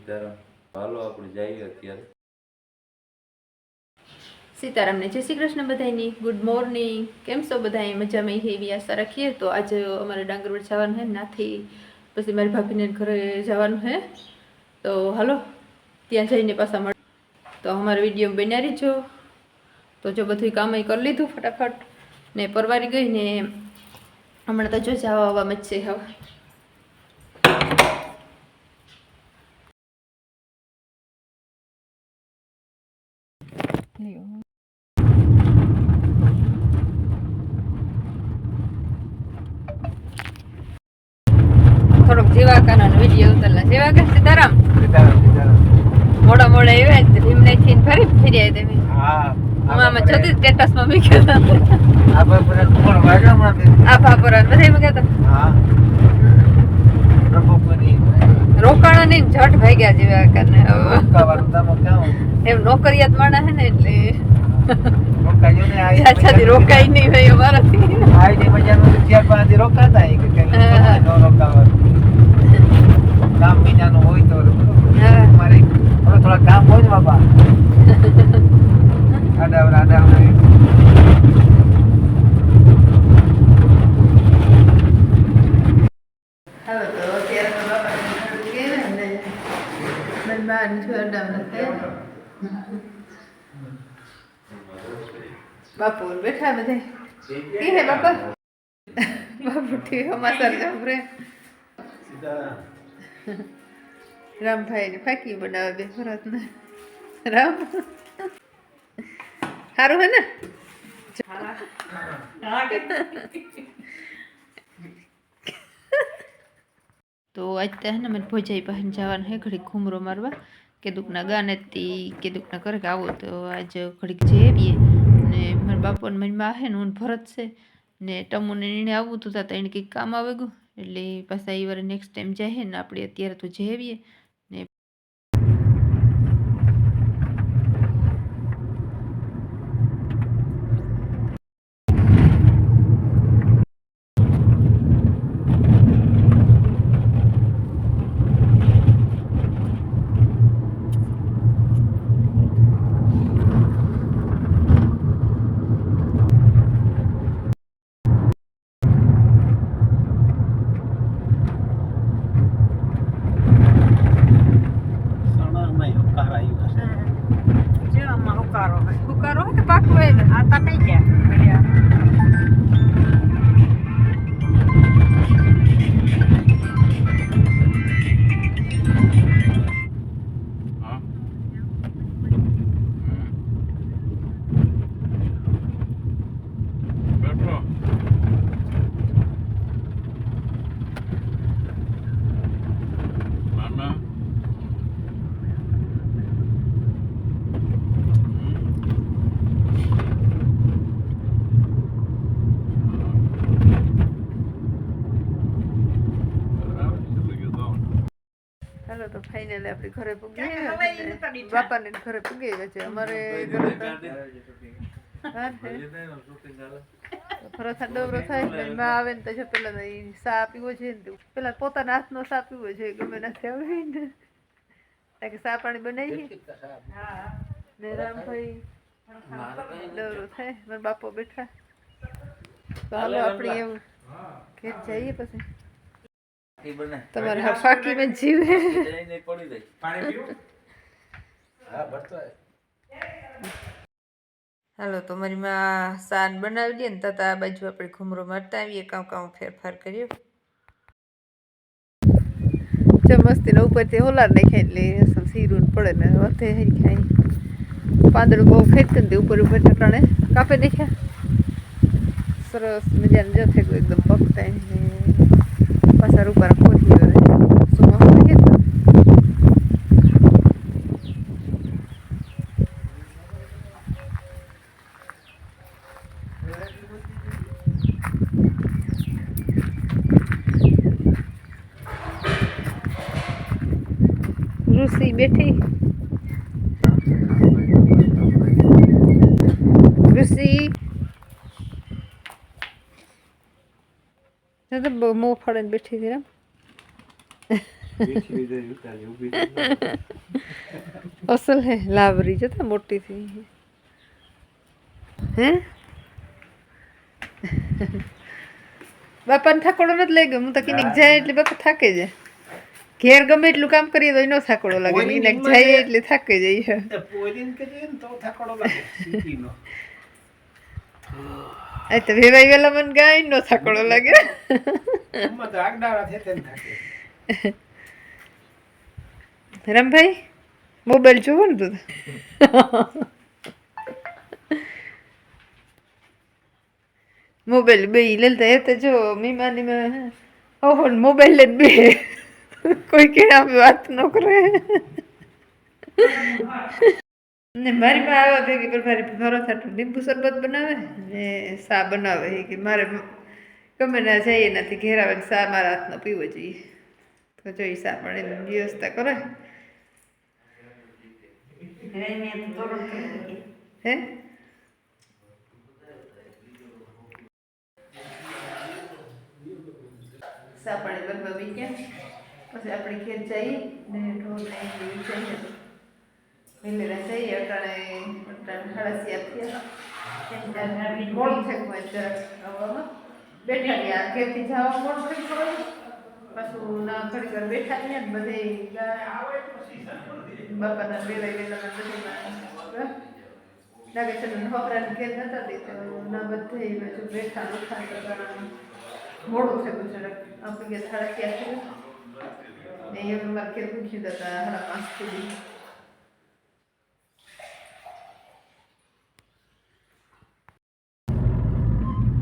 સીતારામ. હાલો, આપણે જઈએ અત્યારે. સીતારામને જય શ્રી કૃષ્ણ બધાની ગુડ મોર્નિંગ કેમ છો બધા મજામાં એવી આશા રાખીએ. તો આજે અમારે ડાંગરવડ જવાનું હે, નાથી. પછી મારી ભાભીને ઘરે જવાનું છે તો હાલો, ત્યાં જઈને પાછા મળ તો અમારો વીડિયો બન્યા રહીજો. તો જો બધું કામ કરી લીધું ફટાફટ. ને પરવારી ગઈ ને હમણાં તો જો જવા આવવામાં જ છે હવે. લ્યો. થોડોક જેવાકાનો વીડિયો ઉતરલા જેવાકા સીતારામ મોડા મોડા આવ્યા જ ભીમને થી ફરી ફરી આવી તમે હા આમાં જોતી સ્ટેટસમાં મૂક્યો હતો આભા પર બધા મૂક્યા હતા રોકાણા નહીં જટ ભાગ્યા જેવા કરને એમ નોકરિયાત માણા હે ને એટલે રોકાઈ નહીં ભાઈ અમારાથી. કામ મહિનાનું હોય તો હા. મારે થોડા થોડા કામ હોય ને બાપા આડાવડા આડાવડા હવે તો અત્યારે તો બાપા કેવાય ને મને બહાર છોડાવને બાપુ બેઠા બધે કી હે બાપા બાપુ ઠી હમાસર જમરે રામભાઈ ને ફાકી બનાવે બે ફરત ને રામ સારું હે ને તો આજ ત્યાં ને મને ભોજાઈ પાસે જવાનું હે ઘડીક ઘૂમરો મારવા. કે ગાને ગાનેથી કે દુઃખના કરે કે આવો તો આજ ઘડીક જઈએ ને મારા બાપુ ને મારી માં હે ને હું ને ભરત છે. ને ટમુને એને આવવું તા એને કંઈક કામ આવે ગયું. એટલે પાછા એ વાર નેક્સ્ટ ટાઈમ જાય ને આપણે અત્યારે તો જેવીએ ને સણમાં હુંકાર આવ્યું હશે જો આમાં હુકારો હોય હુકારો હોય કે પાકું હોય આ તકાઈ ગયા હાલો તો ફાઇનલ આપણે ઘરે પૂગી. બાપાને ઘરે પૂગી ગયા છે. અમારે ડબરો થાય ને માં આવે ને તો જો પેલા સા પીવો છે ને પેલા પોતાના હાથનો સા પીવો છે ગમે નથી આવે ને. કે સા પાણી બનાવી ને રામભાઈ ડબરો થાય મારા બાપો બેઠા. તો હાલો આપણે એવું ઘેર જઈએ પછી. તમારે ફાકી માં જીવે. પડી જાય. હા ભરતો હાલો તો મારી માં સાન બનાવી દે ને તતા આ બાજુ આપણે ઘૂમરો મારતા આવીએ કામ કામ ફેરફાર કર્યો જો મસ્તી ને ઉપરથી હોલાર નાખ્યા એટલે અસલ સીરું પડે ને વધે હરી ખાઈ પાંદડું બહુ ખેંચતું ને ઉપર ઉપર ઠકાણે કાપે નાખ્યા સરસ મજાને જો થઈ ગયું એકદમ પકતા ને પાછા રૂપારા ખોટી ગયો શું મસ્ત ઋષિ બેઠી ઋષિ તો બહુ મોં ફાડીને બેઠી હતી ને તો. અસલ હે લાવરી જતા મોટી થઈ હે બાપાને થાકોડો નથી લઈ ગયો હું તો કિનિક જાય એટલે બાપા થાકે જાય ઘેર ગમે એટલું કામ કરીએ તો એનો થાકોડો લાગે કિનિક જાય એટલે થાકે જાય તે પોરીને કરીએ ને તો થાકોડો લાગે આ તો વેવાઈ વેલા મને ગાય નો થાકડો લાગે. રામભાઈ મોબાઈલ જોવો ને તું મોબાઈલ બે લેતા એ તો જો મીમાની ઓહો મોબાઈલ લઈને બે કોઈ કે આમ વાત ન કરે ને મારી માં આવે ભેગી પર મારી ભરોસા થાતું લીંબુ શરબત બનાવે ને સા બનાવે કે મારે ગમે ના જઈએ નથી ઘેર આવે ને સા મારા હાથનો પીવો જોઈએ. તો જોઈ સા પણ એની વ્યવસ્થા કરે. હે? સા પાણી બનવા બી ગયા પછી આપણે ઘેર ને ઢોર જઈએ. મિલેલા જઈએ અટાણે અટાણે સાડા થયા મોડું જરાક આવવામાં. બેઠા ત્યાં ઘેરથી જવા મોડું થઈ ગયું પાછું ના ઘડી ઘર બેઠા થયા ને બધે બાપાના બે વાગ્યાના લાગે છે છોકરાને ઘેર નતા તે તો ના બધે બાજુ બેઠા ઉઠા તો ઘણા મોડું થયું જરાક આપણે ગયા સાડા ત્યાં થયું ને એ મારે ઘેર પૂછ્યું હતા સાડા પાંચ સુધી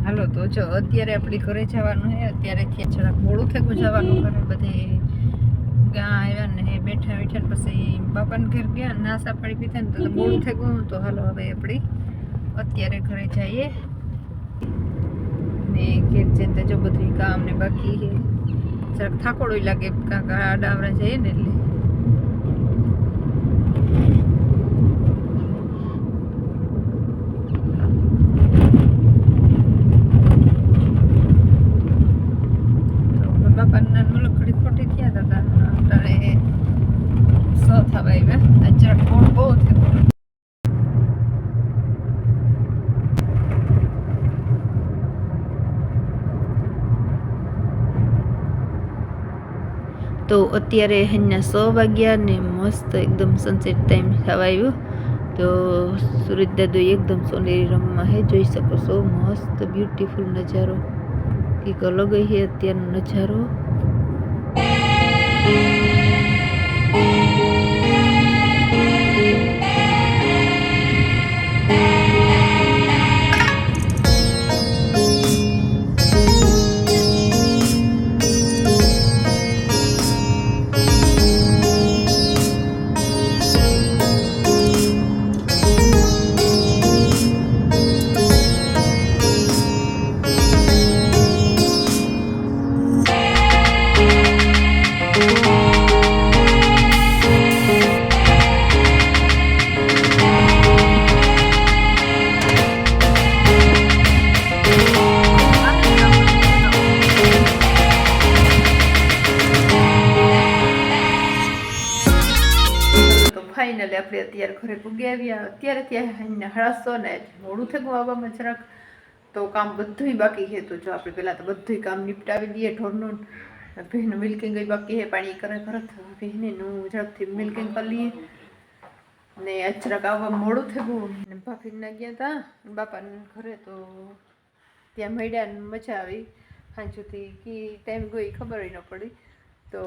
હાલો તો જો અત્યારે આપણે ઘરે જવાનું છે, અત્યારે ત્યાં જરાક મોડું થયું જવાનું, ઘરે બધે ત્યાં આવ્યા ને બેઠા બેઠા પછી બાપાને ઘર ગયા નાસા પાડી પીધા ને તો મોડું થઈ તો હાલો હવે આપણે અત્યારે ઘરે જઈએ. ને ઘેર જઈને જો બધું કામ ને બાકી જરાક થાકોડો લાગે, કાકા આડાવરા જઈએ ને એટલે. થયા હતા અત્યારે સો થવા આવ્યા. આ જરાક બહુ તો અત્યારે અહીંના સો વાગ્યા ને મસ્ત એકદમ સનસેટ ટાઈમ થવા આવ્યો. તો સુરજ એકદમ સોનેરી રંગમાં હે, જોઈ શકો છો, મસ્ત બ્યુટીફુલ નજારો. કંઈક અલગ છે અત્યારનો નજારો. ફાઇનલી આપણે અત્યારે ઘરે પૂગી આવ્યા અત્યારે ત્યાં હળાસો ને મોડું થયું આવવામાં જરાક. તો કામ બધુંય બાકી છે. તો જો આપણે પહેલાં તો બધુંય કામ નિપટાવી દઈએ ઢોરનું. ભીનું મિલ્કિંગ બાકી છે. પાણી કરે ભરત ભીને નું ઝડપથી મિલ્કિંગ કરી લઈએ. ને અચરાક આવવા મોડું થયું ભાભીના ગયા હતા બાપાને ઘરે તો ત્યાં મળ્યા મજા આવી. હાંજુથી કી ટાઈમ ગઈ ખબર ન પડી. તો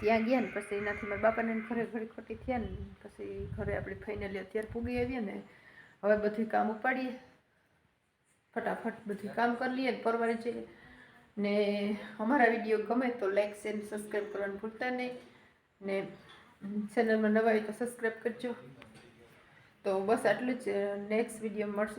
ત્યાં ગયા ને, પછી એનાથી મારા બાપાને ઘરે ઘરે ખોટી થયા ને, પછી ઘરે આપણે ફાઇનલી અત્યારે પૂગી આવીએ ને, હવે બધું કામ ઉપાડીએ. ફટાફટ બધું કામ કરી લઈએ ને પરવારે જઈએ. ને અમારા વીડિયો ગમે તો લાઈક શેર સબસ્ક્રાઈબ કરવાનું ભૂલતા નહીં. ને ચેનલમાં નવા હોય તો સબસ્ક્રાઈબ કરજો. તો બસ આટલું જ. નેક્સ્ટ વીડિયો મળશું.